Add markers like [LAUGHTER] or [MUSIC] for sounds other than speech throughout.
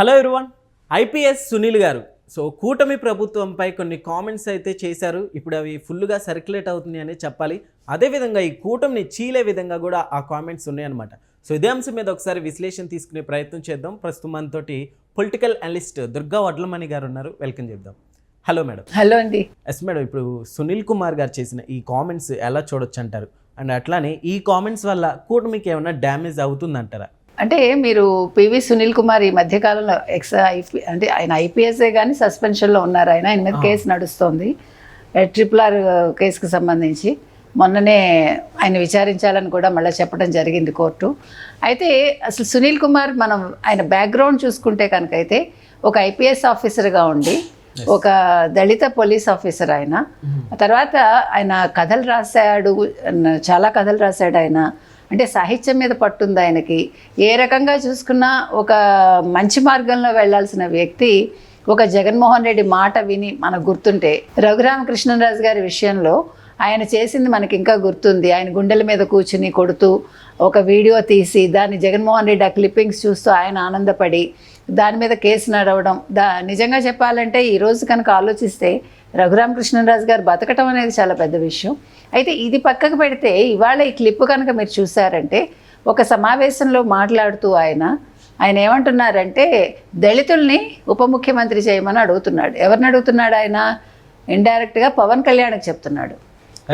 Hello ఎరువన్ IPS Sunil గారు. So కూటమి ప్రభుత్వంపై కొన్ని కామెంట్స్ అయితే చేశారు. ఇప్పుడు అవి ఫుల్గా సర్క్యులేట్ అవుతున్నాయి అని చెప్పాలి. అదేవిధంగా ఈ కూటమిని చీలే విధంగా కూడా ఆ కామెంట్స్ ఉన్నాయన్నమాట. సో ఇదే అంశం మీద ఒకసారి విశ్లేషణ తీసుకునే ప్రయత్నం చేద్దాం. ప్రస్తుతం మనతోటి పొలిటికల్ అనలిస్ట్ దుర్గా వడ్లమణి గారు ఉన్నారు. వెల్కమ్ చేద్దాం. Hello madam. హలో అండి. ఎస్ మేడం ఇప్పుడు సునీల్ కుమార్ గారు చేసిన ఈ కామెంట్స్ ఎలా చూడొచ్చు అంటారు అండ్ అట్లానే ఈ కామెంట్స్ వల్ల కూటమికి ఏమైనా డ్యామేజ్ అవుతుందంటారా? అంటే మీరు పివి సునీల్ కుమార్ ఈ మధ్య కాలంలో ఎక్స్ ఐపీ అంటే ఆయన ఐపీఎస్ఏ కానీ సస్పెన్షన్లో ఉన్నారు ఆయన. ఆయన మీద కేసు నడుస్తోంది. ట్రిపుల్ ఆర్ కేసుకు సంబంధించి. మొన్ననే ఆయన విచారించాలని కూడా మళ్ళీ చెప్పడం జరిగింది కోర్టు. అయితే అసలు సునీల్ కుమార్ మనం ఆయన బ్యాక్గ్రౌండ్ చూసుకుంటే కనుక అయితే ఒక ఐపీఎస్ ఆఫీసర్గా ఉండి ఒక దళిత పోలీస్ ఆఫీసర్ ఆయన. తర్వాత ఆయన కథలు రాశాడు చాలా కథలు రాశాడు ఆయన. అంటే సాహిత్యం మీద పట్టుంది ఆయనకి. ఏ రకంగా చూసుకున్నా ఒక మంచి మార్గంలో వెళ్ళాల్సిన వ్యక్తి ఒక జగన్మోహన్ రెడ్డి మాట విని మనకు గుర్తుంటే రఘురామకృష్ణరాజు గారి విషయంలో ఆయన చేసింది మనకి ఇంకా గుర్తుంది. ఆయన గుండెల మీద కూర్చుని కొడుతూ ఒక వీడియో తీసి దాన్ని జగన్మోహన్ రెడ్డి ఆ క్లిప్పింగ్స్ చూస్తూ ఆయన ఆనందపడి దాని మీద కేసు నడవడం దా నిజంగా చెప్పాలంటే ఈరోజు కనుక ఆలోచిస్తే రఘురామకృష్ణరాజు గారు బతకటం అనేది చాలా పెద్ద విషయం. అయితే ఇది పక్కకు పెడితే ఇవాళ ఈ క్లిప్ కనుక మీరు చూసారంటే ఒక సమావేశంలో మాట్లాడుతూ ఆయన ఆయన ఏమంటున్నారంటే దళితుల్ని ఉప ముఖ్యమంత్రి చేయమని అడుగుతున్నాడు. ఎవరిని అడుగుతున్నాడు ఆయన? ఇండైరెక్ట్గా పవన్ కళ్యాణ్కి చెప్తున్నాడు.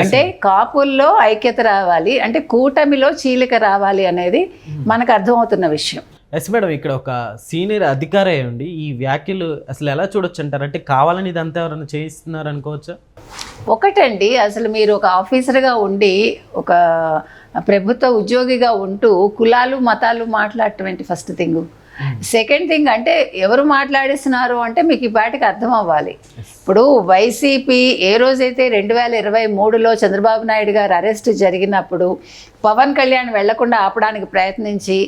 అంటే కాపుల్లో ఐక్యత రావాలి అంటే కూటమిలో చీలిక రావాలి అనేది మనకు అర్థమవుతున్న విషయం. ఎస్ మేడం ఇక్కడ ఒక సీనియర్ అధికారి ఉండి ఈ వ్యాఖ్యలు అసలు ఎలా చూడొచ్చు అంటారు? అంటే కావాలని ఇదంతా ఎవరైనా చేయిస్తున్నారు అనుకోవచ్చా? ఒకటండి అసలు మీరు ఒక ఆఫీసర్గా ఉండి ఒక ప్రభుత్వ ఉద్యోగిగా ఉంటూ కులాలు మతాలు మాట్లాడటం ఫస్ట్ థింగ్? సెకండ్ థింగ్ అంటే ఎవరు మాట్లాడిస్తున్నారు అంటే మీకు ఈ పాటికి అర్థం అవ్వాలి. ఇప్పుడు వైసీపీ ఏ రోజైతే రెండు వేల ఇరవై మూడులో చంద్రబాబు నాయుడు గారు అరెస్ట్ జరిగినప్పుడు పవన్ కళ్యాణ్ వెళ్ళకుండా ఆపడానికి ప్రయత్నించి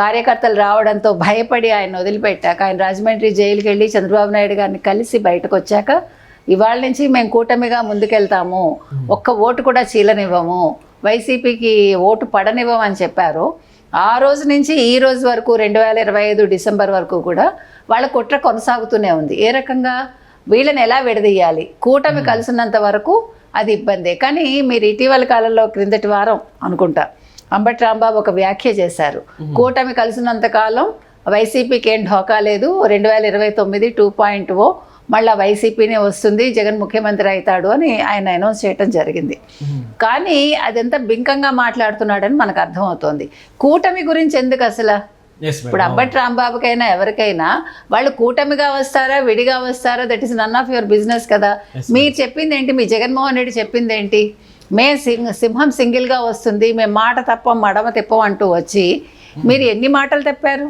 కార్యకర్తలు రావడంతో భయపడి ఆయన వదిలిపెట్టాక ఆయన రాజమండ్రి జైలుకి వెళ్ళి చంద్రబాబు నాయుడు గారిని కలిసి బయటకు వచ్చాక ఇవాళ నుంచి మేము కూటమిగా ముందుకెళ్తాము. ఒక్క ఓటు కూడా చీలనివ్వము. వైసీపీకి ఓటు పడనివ్వమని చెప్పారు. ఆ రోజు నుంచి ఈ రోజు వరకు రెండు వేల ఇరవై ఐదు డిసెంబర్ వరకు కూడా వాళ్ళ కుట్ర కొనసాగుతూనే ఉంది. ఏ రకంగా? వీళ్ళని ఎలా విడదీయాలి? కూటమి కలిసినంత వరకు అది ఇబ్బందే. కానీ మీరు ఇటీవల కాలంలో క్రిందటి వారం అనుకుంటా అంబటి రాంబాబు ఒక వ్యాఖ్య చేశారు. కూటమి కలిసినంత కాలం వైసీపీకి ఏం ఢోకా లేదు. రెండు వేల ఇరవై తొమ్మిది టూ పాయింట్ ఓ మళ్ళీ వైసీపీనే వస్తుంది. జగన్ ముఖ్యమంత్రి అవుతాడు అని ఆయన అనౌన్స్ చేయడం జరిగింది. కానీ అదంతా బింకంగా మాట్లాడుతున్నాడని మనకు అర్థమవుతోంది. కూటమి గురించి ఎందుకు అసలు? ఇప్పుడు అంబటి రాంబాబుకైనా ఎవరికైనా వాళ్ళు కూటమిగా వస్తారా విడిగా వస్తారా? That is none of your business కదా. మీరు చెప్పింది ఏంటి మీ జగన్మోహన్ రెడ్డి చెప్పింది ఏంటి మే సింహ సింహం సింగిల్గా వస్తుంది. మేము మాట తప్పం మడమ తిప్పం అంటూ వచ్చి మీరు ఎన్ని మాటలు తెప్పారు?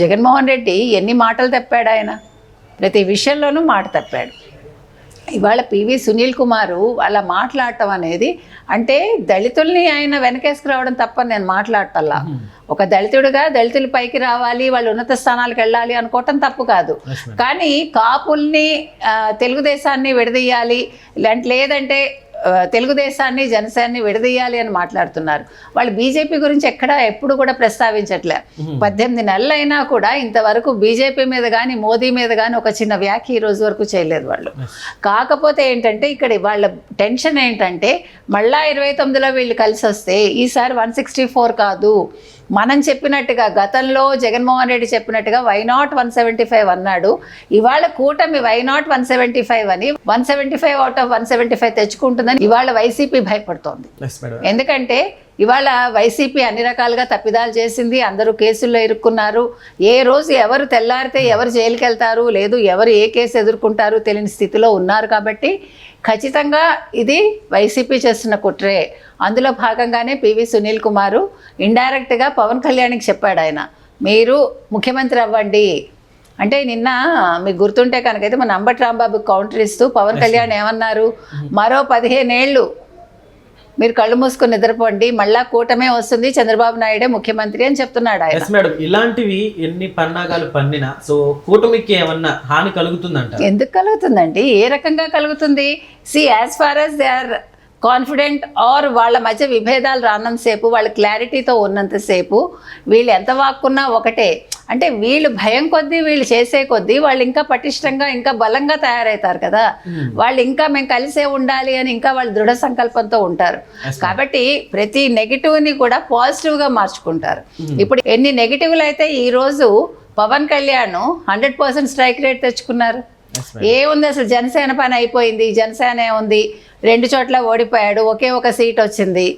జగన్మోహన్ రెడ్డి ఎన్ని మాటలు తప్పాడు ఆయన? ప్రతి విషయంలోనూ మాట తప్పాడు. ఇవాళ పివి సునీల్ కుమారు అలా మాట్లాడటం అనేది అంటే దళితుల్ని ఆయన వెనకేసుకురావడం తప్ప నేను మాట్లాడటల్లా ఒక దళితుడిగా దళితుల పైకి రావాలి వాళ్ళు ఉన్నత స్థానాలకు వెళ్ళాలి అనుకోవటం తప్పు కాదు. కానీ కాపుల్ని తెలుగుదేశాన్ని విడదీయాలి లేదంటే తెలుగుదేశాన్ని జనసేనని విడదీయాలి అని మాట్లాడుతున్నారు. వాళ్ళు బీజేపీ గురించి ఎక్కడ ఎప్పుడు కూడా ప్రస్తావించట్లే. పద్దెనిమిది నెలలు అయినా కూడా ఇంతవరకు బీజేపీ మీద కానీ మోదీ మీద కానీ ఒక చిన్న వ్యాఖ్య ఈ రోజు వరకు చేయలేదు వాళ్ళు. కాకపోతే ఏంటంటే ఇక్కడ వాళ్ళ టెన్షన్ ఏంటంటే మళ్ళా ఇరవై తొమ్మిదిలో వీళ్ళు కలిసి వస్తే ఈసారి వన్ సిక్స్టీ ఫోర్ కాదు. మనం చెప్పినట్టుగా గతంలో జగన్మోహన్ రెడ్డి చెప్పినట్టుగా why not one seventy five అన్నాడు. ఇవాళ కూటమి why not one seventy five అని one seventy five out of one seventy five తెచ్చుకుంటుందని ఇవాళ వైసీపీ భయపడుతోంది. ఎందుకంటే ఇవాళ వైసీపీ అన్ని రకాలుగా తప్పిదాలు చేసింది అందరూ కేసుల్లో ఇరుక్కున్నారు. ఏ రోజు ఎవరు తెల్లారితే ఎవరు జైలుకి వెళ్తారు లేదు ఎవరు ఏ కేసు ఎదుర్కొంటారు తెలియని స్థితిలో ఉన్నారు కాబట్టి ఖచ్చితంగా ఇది వైసీపీ చేస్తున్న కుట్రే. అందులో భాగంగానే పివి సునీల్ కుమారు ఇండైరెక్ట్గా పవన్ కళ్యాణ్కి చెప్పాడు ఆయన మీరు ముఖ్యమంత్రి అవ్వండి. అంటే నిన్న మీకు గుర్తుంటే కనుకైతే మన అంబటి రాంబాబు కౌంటర్ ఇస్తూ పవన్ కళ్యాణ్ ఏమన్నారు? [LAUGHS] మరో పదిహేనేళ్ళు మీరు కళ్ళు మూసుకొని నిద్రపోండి. మళ్ళా కూటమే వస్తుంది చంద్రబాబు నాయుడే ముఖ్యమంత్రి అని చెప్తున్నాడు ఆయన. ఎస్ మేడం ఇలాంటివి ఎన్ని పన్నాగాలు పన్నినా సో కూటమికి ఏమన్నా హాని కలుగుతుందంట ఎందుకు కలుగుతుందండి? ఏ రకంగా కలుగుతుంది? See as far as they are confident or వాళ్ళ మధ్య విభేదాలు రానంతసేపు వాళ్ళ క్లారిటీతో ఉన్నంతసేపు వీళ్ళు ఎంత వాక్కున్నా ఒకటే. అంటే వీళ్ళు భయం కొద్దీ వీళ్ళు చేసే కొద్దీ వాళ్ళు ఇంకా పటిష్టంగా ఇంకా బలంగా తయారవుతారు కదా. వాళ్ళు ఇంకా మేము కలిసే ఉండాలి అని ఇంకా వాళ్ళు దృఢ సంకల్పంతో ఉంటారు. కాబట్టి ప్రతి నెగిటివ్ని కూడా పాజిటివ్గా మార్చుకుంటారు. ఇప్పుడు ఎన్ని నెగిటివ్లు అయితే ఈరోజు Pawan Kalyan hundred percent strike rate తెచ్చుకున్నారు. ఏముంది అసలు జనసేన పని అయిపోయింది జనసేన ఉంది రెండు చోట్ల ఓడిపోయాడు. ఒకే ఒక సీట్ వచ్చింది.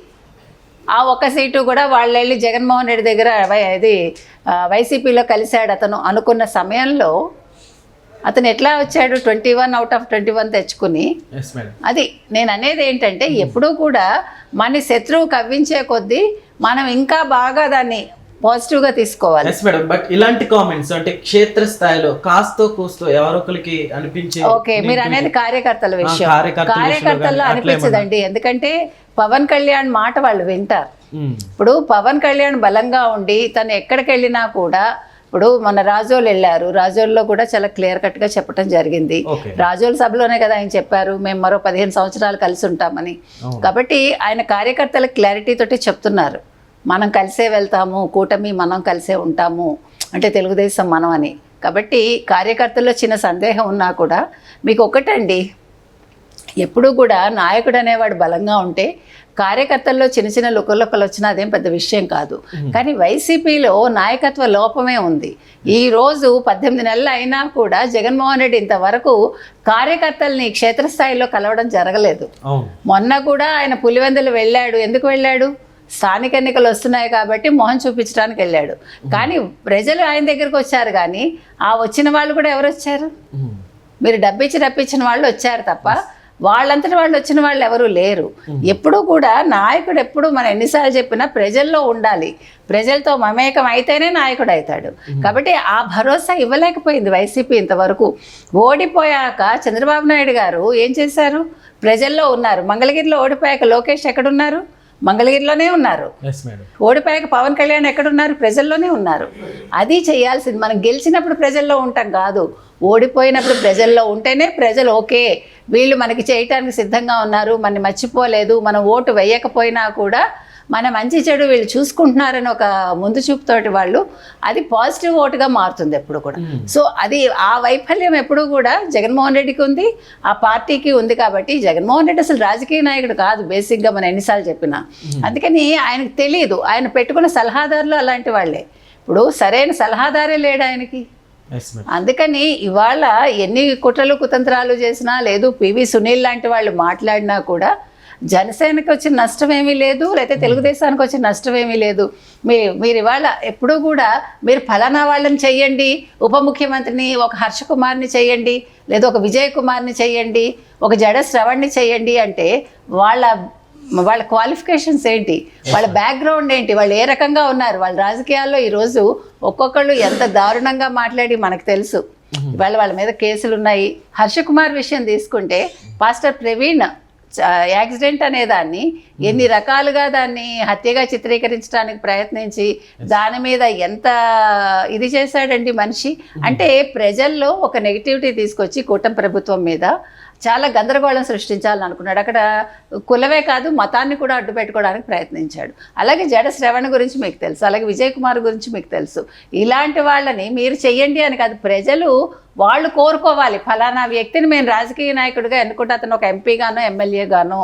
ఆ ఒక్క సీటు కూడా వాళ్ళు వెళ్ళి జగన్మోహన్ రెడ్డి దగ్గర ఇది వైసీపీలో కలిశాడు అతను అనుకున్న సమయంలో. అతను ఎట్లా వచ్చాడు? Twenty one out of twenty one తెచ్చుకుని. అది నేను అనేది ఏంటంటే ఎప్పుడూ కూడా మన శత్రువు కవ్వించే కొద్దీ మనం ఇంకా బాగా దాన్ని పాజిటివ్గా తీసుకోవాలి. ఎస్ మేడం బట్ ఇలాంటి కామెంట్స్ అంటే క్షేత్ర స్థాయిలో కాస్తో కూస్తో ఎవరొకరికి అనిపించే ఓకే మీరు అనేది కార్యకర్తల విషయం. కార్యకర్తల్లో అనిపించదండి. ఎందుకంటే పవన్ కళ్యాణ్ మాట వాళ్ళు వింటారు. మ్మ్. ఇప్పుడు పవన్ కళ్యాణ్ బలంగా ఉండి తను ఎక్కడికి వెళ్ళినా కూడా ఇప్పుడు మన రాజోలు వెళ్ళారు. రాజోల్లో కూడా చాలా క్లియర్ కట్గా చెప్పడం జరిగింది. రాజోల సభలోనే కదా ఆయన చెప్పారు మేము మరో పదిహేను సంవత్సరాలు కలిసి ఉంటామని. కాబట్టి ఆయన కార్యకర్తల క్లారిటీ తోటి చెప్తున్నారు. మనం కలిసే వెళ్తాము కూటమి మనం కలిసే ఉంటాము అంటే తెలుగుదేశం మనం అని. కాబట్టి కార్యకర్తల్లో చిన్న సందేహం ఉన్నా కూడా మీకు ఒకటండి. ఎప్పుడూ కూడా నాయకుడు అనేవాడు బలంగా ఉంటే కార్యకర్తల్లో చిన్న చిన్న లుకలుకలు వచ్చినా అదేం పెద్ద విషయం కాదు. కానీ వైసీపీలో నాయకత్వ లోపమే ఉంది. ఈ రోజు పద్దెనిమిది నెలలు అయినా కూడా జగన్మోహన్ రెడ్డి ఇంతవరకు కార్యకర్తల్ని క్షేత్రస్థాయిలో కలవడం జరగలేదు. మొన్న కూడా ఆయన పులివెందులు వెళ్ళాడు. ఎందుకు వెళ్ళాడు? స్థానిక ఎన్నికలు వస్తున్నాయి కాబట్టి మొహం చూపించడానికి వెళ్ళాడు. కానీ ప్రజలు ఆయన దగ్గరికి వచ్చారు కానీ ఆ వచ్చిన వాళ్ళు కూడా ఎవరు వచ్చారు? మీరు డబ్బిచ్చి రప్పించిన వాళ్ళు వచ్చారు తప్ప వాళ్ళంతటి వాళ్ళు వచ్చిన వాళ్ళు ఎవరు లేరు. ఎప్పుడూ కూడా నాయకుడు ఎప్పుడు మనం ఎన్నిసార్లు చెప్పినా ప్రజల్లో ఉండాలి. ప్రజలతో మమేకం అయితేనే నాయకుడు అవుతాడు. కాబట్టి ఆ భరోసా ఇవ్వలేకపోయింది వైసీపీ ఇంతవరకు. ఓడిపోయాక చంద్రబాబు నాయుడు గారు ఏం చేశారు? ప్రజల్లో ఉన్నారు. మంగళగిరిలో ఓడిపోయాక లోకేష్ ఎక్కడున్నారు? మంగళగిరిలోనే ఉన్నారు. ఓడిపోయాక పవన్ కళ్యాణ్ ఎక్కడున్నారు? ప్రజల్లోనే ఉన్నారు. అది చేయాల్సింది. మనం గెలిచినప్పుడు ప్రజల్లో ఉంటాం కాదు. ఓడిపోయినప్పుడు ప్రజల్లో ఉంటేనే ప్రజలు ఓకే. వీళ్ళు మనకి చేయటానికి సిద్ధంగా ఉన్నారు. మనని మర్చిపోలేదు. మనం ఓటు వేయకపోయినా కూడా మన మంచి చెడు వీళ్ళు చూసుకుంటున్నారని ఒక ముందు చూపుతోటి వాళ్ళు అది పాజిటివ్ ఓటుగా మారుతుంది ఎప్పుడు కూడా. సో అది ఆ వైఫల్యం ఎప్పుడు కూడా జగన్మోహన్ రెడ్డికి ఉంది ఆ పార్టీకి ఉంది కాబట్టి జగన్మోహన్ రెడ్డి అసలు రాజకీయ నాయకుడు కాదు బేసిక్గా మనం ఎన్నిసార్లు చెప్పినా. అందుకని ఆయనకు తెలియదు ఆయన పెట్టుకున్న సలహాదారులు అలాంటి వాళ్ళే. ఇప్పుడు సరైన సలహాదారే లేడు ఆయనకి. అందుకని ఇవాళ ఎన్ని కుట్రలు కుతంత్రాలు చేసినా లేదు పివి సునీల్ లాంటి వాళ్ళు మాట్లాడినా కూడా జనసేనకి వచ్చిన నష్టం ఏమీ లేదు లేకపోతే తెలుగుదేశానికి వచ్చిన నష్టం ఏమీ లేదు. మీ మీరు ఇవాళ ఎప్పుడూ కూడా మీరు ఫలానా వాళ్ళని చెయ్యండి ఉప ముఖ్యమంత్రిని ఒక హర్ష కుమార్ని చెయ్యండి లేదా ఒక విజయ్ కుమార్ని చెయ్యండి ఒక జడ శ్రవణ్ని చెయ్యండి అంటే వాళ్ళ వాళ్ళ క్వాలిఫికేషన్స్ ఏంటి? వాళ్ళ బ్యాక్గ్రౌండ్ ఏంటి? వాళ్ళు ఏ రకంగా ఉన్నారు? వాళ్ళ రాజకీయాల్లో ఈరోజు ఒక్కొక్కళ్ళు ఎంత దారుణంగా మాట్లాడి మనకు తెలుసు. ఇవాళ వాళ్ళ మీద కేసులు ఉన్నాయి హర్ష కుమార్ విషయం తీసుకుంటే పాస్టర్ ప్రవీణ్ యాక్సిడెంట్ అనే దాన్ని ఎన్ని రకాలుగా దాన్ని హత్యగా చిత్రీకరించడానికి ప్రయత్నించి దాని మీద ఎంత ఇది చేశాడండి మనిషి? అంటే ప్రజల్లో ఒక నెగిటివిటీ తీసుకొచ్చి కూటమి ప్రభుత్వం మీద చాలా గందరగోళం సృష్టించాలని అనుకున్నాడు అక్కడ కులమే కాదు మతాన్ని కూడా అడ్డు పెట్టుకోవడానికి ప్రయత్నించాడు. అలాగే జడ శ్రవణ గురించి మీకు తెలుసు అలాగే విజయ్ కుమార్ గురించి మీకు తెలుసు. ఇలాంటి వాళ్ళని మీరు చెయ్యండి అని కాదు ప్రజలు వాళ్ళు కోరుకోవాలి. ఫలానా వ్యక్తిని మేము రాజకీయ నాయకుడిగా ఎన్నుకుంటే అతను ఒక ఎంపీగానో ఎమ్మెల్యేగానో.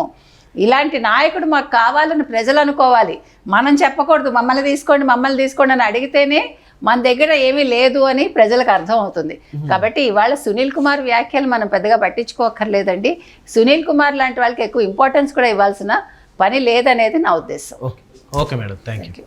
ఇలాంటి నాయకుడు మాకు కావాలని ప్రజలు అనుకోవాలి. మనం చెప్పకూడదు మమ్మల్ని తీసుకోండి మమ్మల్ని తీసుకోండి అని అడిగితేనే మన దగ్గర ఏమీ లేదు అని ప్రజలకు అర్థం అవుతుంది కాబట్టి ఇవాళ సునీల్ కుమార్ వ్యాఖ్యలు మనం పెద్దగా పట్టించుకోకర్లేదండి. సునీల్ కుమార్ లాంటి వాళ్ళకి ఎక్కువ ఇంపార్టెన్స్ కూడా ఇవ్వాల్సిన పని లేదనేది నా ఉద్దేశం. Okay. Okay madam. Thank you